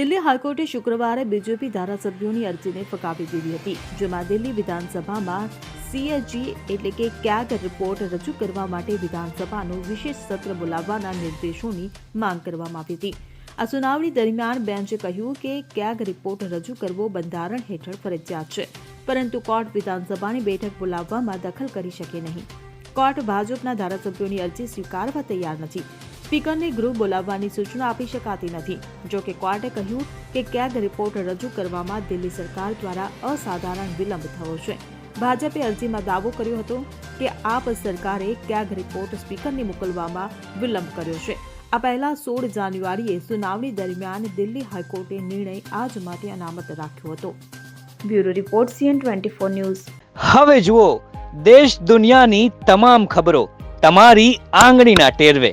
દિલ્હી હાઈકોર્ટે શુક્રવારે બીજેપી ધારાસભ્યોની અરજીને ફગાવી દીધી હતી, જેમાં દિલ્હી વિધાનસભામાં સીએજી એટલે કે કેગ રિપોર્ટ રજૂ કરવા માટે વિધાનસભાનું વિશેષ સત્ર બોલાવવાના નિર્દેશોની માંગ કરવામાં આવી હતી. આ સુનાવણી દરમિયાન બેન્ચે કહ્યું કે કેગ રિપોર્ટ રજૂ કરવો બંધારણ હેઠળ ફરજિયાત છે, પરંતુ કોર્ટ વિધાનસભાની બેઠક બોલાવવામાં દખલ કરી શકે નહીં. કોર્ટ ભાજપના ધારાસભ્યોની અરજી સ્વીકારવા તૈયાર નથી. સ્પીકરને ગૃહ બોલાવવાની સૂચના આપી શકાતી નથી. જો કે કોર્ટે કહ્યું કે કેગ રિપોર્ટ રજૂ કરવામાં દિલ્હી સરકાર દ્વારા અસાધારણ વિલંબ થયો છે. ભાજપે અરજીમાં દાવો કર્યો હતો કે આપ સરકારે કેગ રિપોર્ટ સ્પીકરને મોકલવામાં વિલંબ કર્યો છે. આ પહેલા સોળ જાન્યુઆરીએ સુનાવણી દરમિયાન દિલ્હી હાઈકોર્ટે નિર્ણય આજ માટે અનામત રાખ્યો હતો. Bureau report CN twenty four news. હવે જુઓ, દેશ દુનિયાની તમામ ખબરો તમારી આંગળીના ટેરવે.